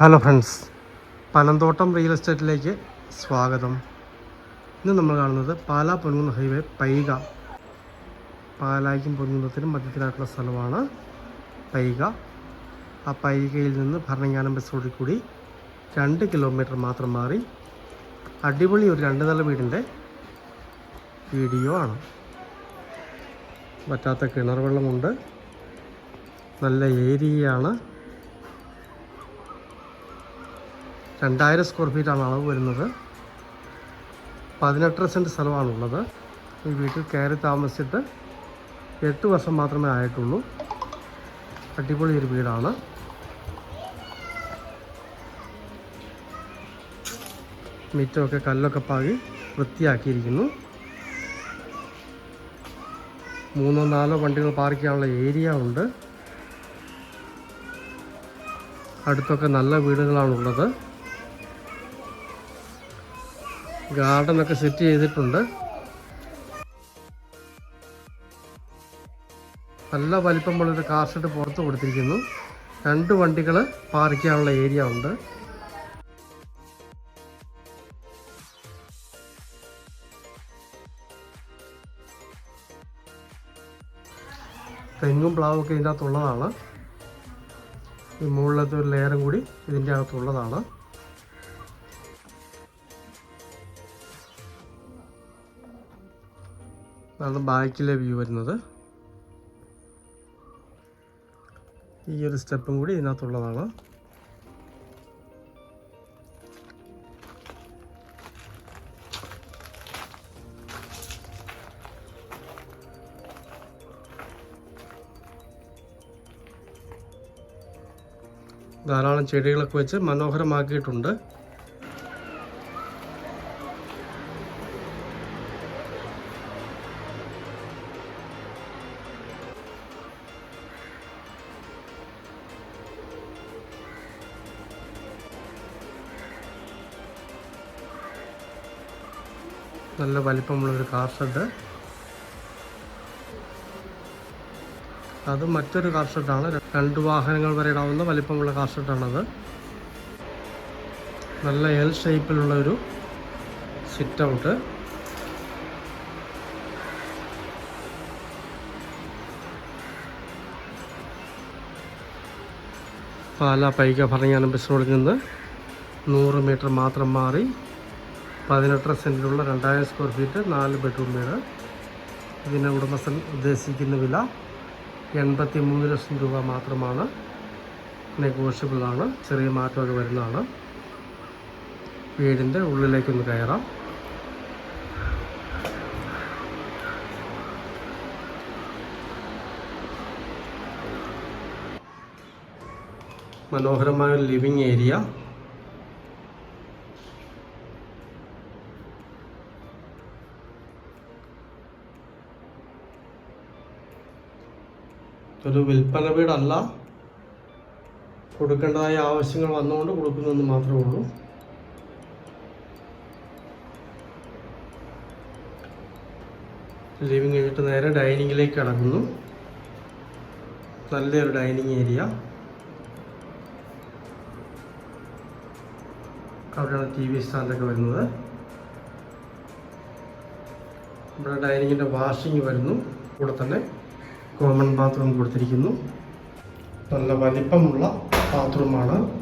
Hello friends Panamthottam real എസ്റ്റേറ്റിലേക്ക് സ്വാഗതം. ഇന്ന് നമ്മൾ കാണുന്നത് പാലാ പൊൻകുന്ന് ഹൈവേ പൈക. പാലായ്ക്കും പൊൻകുന്നത്തിനും മധ്യത്തിലായിട്ടുള്ള സ്ഥലമാണ് പൈക. ആ പൈകയിൽ നിന്ന് ഭരണങ്ങാനം ബസ് റോഡിൽ കൂടി രണ്ട് കിലോമീറ്റർ മാത്രം മാറി അടിപൊളി ഒരു രണ്ട് നില വീടിന്റെ വീഡിയോ ആണ്. പറ്റാത്ത കിണർ വെള്ളമുണ്ട്. നല്ല ഏരിയയാണ്. രണ്ടായിരം സ്ക്വയർ ഫീറ്റാണ് അളവ് വരുന്നത്. പതിനെട്ടര സെന്റ് സ്ഥലമാണുള്ളത്. ഈ വീട്ടിൽ കയറി താമസിച്ചിട്ട് എട്ട് വർഷം മാത്രമേ ആയിട്ടുള്ളൂ. അടിപൊളി ഒരു വീടാണ്. മിറ്റമൊക്കെ കല്ലൊക്കെ പാകി വൃത്തിയാക്കിയിരിക്കുന്നു. മൂന്നോ നാലോ വണ്ടികൾ പാർക്ക് ചെയ്യാനുള്ള ഏരിയ ഉണ്ട്. അടുത്തൊക്കെ നല്ല വീടുകളാണുള്ളത്. ഗാർഡൻ ഒക്കെ സെറ്റ് ചെയ്തിട്ടുണ്ട്. നല്ല വലിപ്പമുള്ളൊരു കാർ ഷെഡ് പുറത്ത് കൊടുത്തിരിക്കുന്നു. രണ്ട് വണ്ടികൾ പാർക്ക് ചെയ്യാനുള്ള ഏരിയ ഉണ്ട്. തെങ്ങും പ്ലാവും ഒക്കെ ഇതിന്റെ അകത്തുള്ളതാണ് ഈ മുകളിലത്തെ ഒരു ലെയറും കൂടി ഇതിന്റെ അകത്തുള്ളതാണ്. അതാണ് ബാക്കിലെ വ്യൂ വരുന്നത്. ഈ ഒരു സ്റ്റെപ്പും കൂടി ഇതിനകത്തുള്ളതാണ്. ധാരാളം ചെടികളൊക്കെ വെച്ച് മനോഹരമാക്കിയിട്ടുണ്ട്. നല്ല വലിപ്പമുള്ളൊരു കാർ ഷെഡ് അത് മറ്റൊരു കാർ ഷെഡാണ് രണ്ട് വാഹനങ്ങൾ വരെ ഇടാവുന്ന വലിപ്പമുള്ള കാർ ഷെഡാണത് നല്ല എൽ ഷേപ്പിലുള്ള ഒരു sit out Pala Paika Bharananganam bus റോഡിൽ നിന്ന് നൂറ് മീറ്റർ മാത്രം മാറി പതിനെട്ടര സെന്റിലുള്ള രണ്ടായിരം സ്ക്വയർ ഫീറ്റ് നാല് ബെഡ്റൂം വീട്. ഇതിന്റെ ഉടമസ്ഥൻ ഉദ്ദേശിക്കുന്ന വില എൺപത്തി മൂന്ന് ലക്ഷം രൂപ മാത്രമാണ്. നെഗോഷ്യബിൾ ആണ്. ചെറിയ മാറ്റമൊക്കെ വരുന്നതാണ്. വീടിന്റെ ഉള്ളിലേക്കൊന്ന് കയറാം. മനോഹരമായ ലിവിങ് ഏരിയ. ഒരു വിൽപ്പന വീടല്ല. കൊടുക്കേണ്ടതായ ആവശ്യങ്ങൾ വന്നുകൊണ്ട് കൊടുക്കുന്നതെന്ന് മാത്രമേ ഉള്ളൂ. ലിവിങ് കഴിഞ്ഞിട്ട് നേരെ ഡൈനിങ്ങിലേക്ക് കടക്കുന്നു. നല്ലൊരു ഡൈനിങ് ഏരിയ. അവിടെയാണ് ടി വി സ്റ്റാൻഡൊക്കെ വരുന്നത്. ഇവിടെ ഡൈനിങ്ങിന്റെ വാഷിംഗ് വരുന്നു. കൂടെ തന്നെ കോമൺ ബാത്റൂം കൊടുത്തിരിക്കുന്നു. നല്ല വലിപ്പമുള്ള ബാത്റൂമാണ്.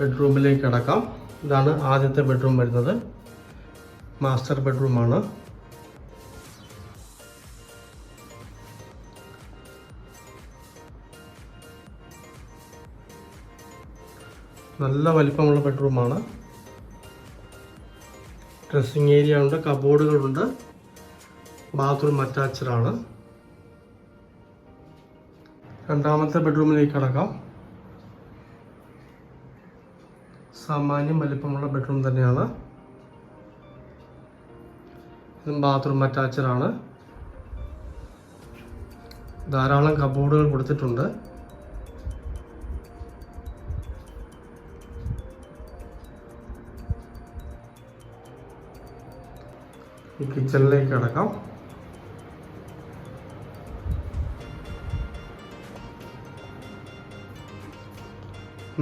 ബെഡ്റൂമിലേക്ക് കടക്കാം. ഇതാണ് ആദ്യത്തെ ബെഡ്റൂം വരുന്നത്. മാസ്റ്റർ ബെഡ്റൂമാണ് നല്ല വലിപ്പമുള്ള ബെഡ്റൂമാണ് ഡ്രസ്സിങ് ഏരിയ ഉണ്ട് കബോർഡുകളുണ്ട് ബാത്റൂം അറ്റാച്ച്ഡ് ആണ്. രണ്ടാമത്തെ ബെഡ്റൂമിലേക്ക് കടക്കാം. സാമാന്യം വലിപ്പമുള്ള ബെഡ്റൂം തന്നെയാണ്. ഇതും ബാത്റൂം അറ്റാച്ചഡാണ് ധാരാളം കബോർഡുകൾ കൊടുത്തിട്ടുണ്ട്. കിച്ചണിലേക്ക് കിടക്കാം.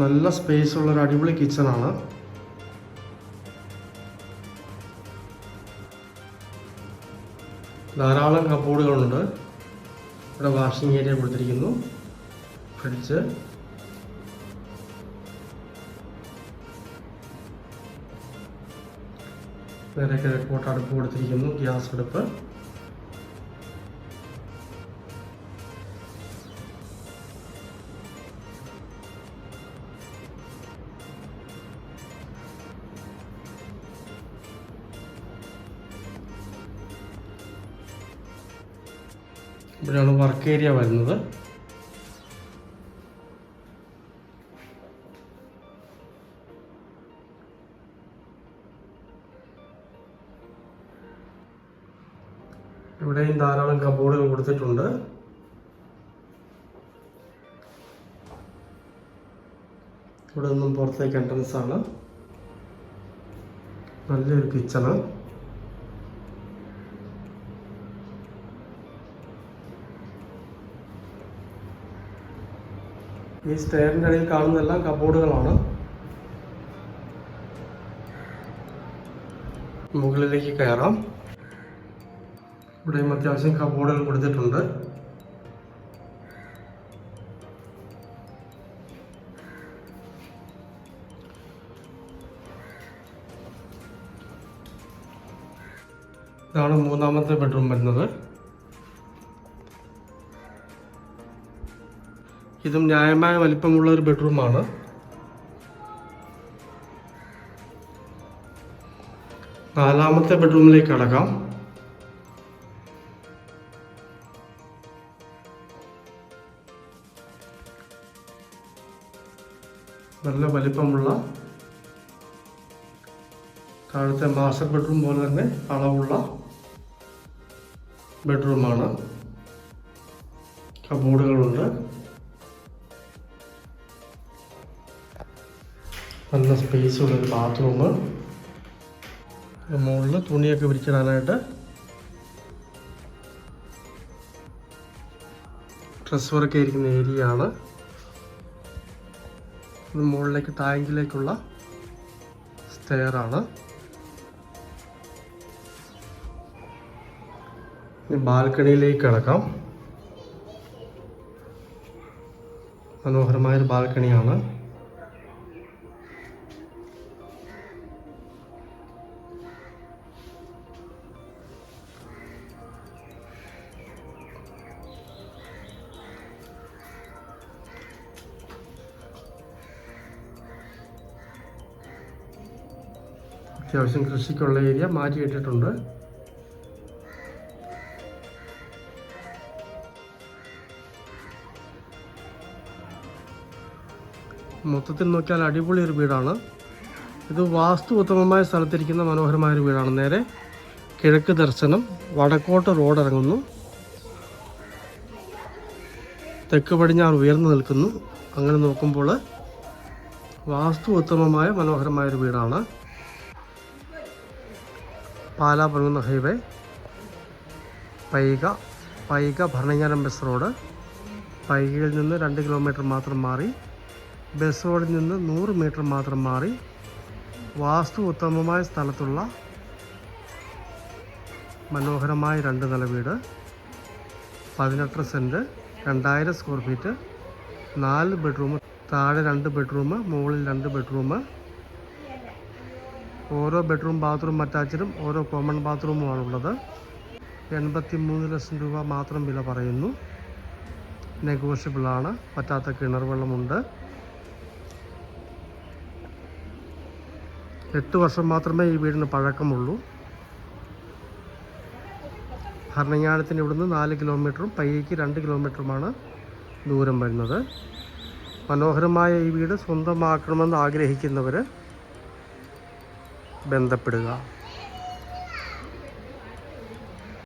നല്ല സ്പേസ് ഉള്ള ഒരു അടിപൊളി കിച്ചണാണ് ധാരാളം കപ്പോർഡുകളുണ്ട് ഇവിടെ വാഷിംഗ് ഏരിയ കൊടുത്തിരിക്കുന്നു. ഫ്രിഡ്ജ്. നേരെ കിഴക്കോട്ട് അടുപ്പ് കൊടുത്തിരിക്കുന്നു. ഗ്യാസ് അടുപ്പ്. ഇവിടെയാണ് വർക്ക് ഏരിയ വരുന്നത്. ഇവിടെയും ധാരാളം കബോർഡുകൾ കൊടുത്തിട്ടുണ്ട്. ഇവിടെ നിന്നും പുറത്തേക്ക് എൻട്രൻസ് ആണ്. നല്ലൊരു കിച്ചണ് ഈ സ്റ്റെയറിന്റെ ഇടയിൽ കാണുന്നതെല്ലാം കബോർഡുകളാണ് മുകളിലേക്ക് കയറാം. ഇവിടെയും അത്യാവശ്യം കബോർഡുകൾ കൊടുത്തിട്ടുണ്ട്. ഇതാണ് മൂന്നാമത്തെ ബെഡ്റൂം വരുന്നത്. ഇതും ന്യായമായ വലിപ്പമുള്ള ഒരു ബെഡ്റൂമാണ്. നാലാമത്തെ ബെഡ്റൂമിലേക്ക് കടക്കാം. നല്ല വലിപ്പമുള്ള താഴത്തെ മാസ്റ്റർ ബെഡ്റൂം പോലെ തന്നെ അളവുള്ള ബെഡ്റൂമാണ്. കബോർഡുകളുണ്ട്. നല്ല സ്പേസ് ഉള്ളൊരു ബാത്റൂം മുകളിൽ തുണിയൊക്കെ വിരിച്ചിടാനായിട്ട് ഡ്രസ് വർക്ക് ഇരിക്കുന്ന ഏരിയ ആണ്. മുകളിലേക്ക് ടാങ്കിലേക്കുള്ള സ്റ്റെയർ ആണ്. ബാൽക്കണിയിലേക്ക് കിടക്കാം. മനോഹരമായൊരു ബാൽക്കണിയാണ്. അത്യാവശ്യം കൃഷിക്കുള്ള ഏരിയ മാറ്റിയിട്ടിട്ടുണ്ട് മൊത്തത്തിൽ നോക്കിയാൽ അടിപൊളി ഒരു വീടാണ്. ഇത് വാസ്തു ഉത്തമമായ സ്ഥലത്തിരിക്കുന്ന മനോഹരമായ ഒരു വീടാണ്. നേരെ കിഴക്ക് ദർശനം വടക്കോട്ട് റോഡ് ഇറങ്ങുന്നു. തെക്ക് പടിഞ്ഞാറ് ഉയർന്നു നിൽക്കുന്നു. അങ്ങനെ നോക്കുമ്പോൾ വാസ്തു ഉത്തമമായ മനോഹരമായ ഒരു വീടാണ്. Pala Ponkunnam highway. Paika Paika Bharananganam bus road. പൈകയിൽ നിന്ന് രണ്ട് കിലോമീറ്റർ മാത്രം മാറി. ബസ് റോഡിൽ നിന്ന് നൂറ് മീറ്റർ മാത്രം മാറി. വാസ്തു ഉത്തമമായ സ്ഥലത്തുള്ള മനോഹരമായ രണ്ട് നില വീട്. പതിനെട്ട് സെന്റ് രണ്ടായിരം സ്ക്വയർ ഫീറ്റ് നാല് ബെഡ്റൂം താഴെ രണ്ട് ബെഡ്റൂം മുകളിൽ രണ്ട് ബെഡ്റൂം. ഓരോ ബെഡ്റൂം ബാത്റൂം അറ്റാച്ചഡും ഓരോ കോമൺ ബാത്റൂമുമാണുള്ളത് എൺപത്തി മൂന്ന് ലക്ഷം രൂപ മാത്രം വില പറയുന്നു. നെഗോഷ്യബിളാണ് പറ്റാത്ത കിണർ വെള്ളമുണ്ട്. എട്ട് വർഷം മാത്രമേ ഈ വീടിന് പഴക്കമുള്ളൂ. ഭരണങ്ങാനത്തിന് ഇവിടുന്ന് നാല് കിലോമീറ്ററും പയ്യയ്ക്ക് രണ്ട് കിലോമീറ്ററുമാണ് ദൂരം വരുന്നത്. മനോഹരമായ ഈ വീട് സ്വന്തമാക്കണമെന്ന് ആഗ്രഹിക്കുന്നവർ ബന്ധപ്പെടുക.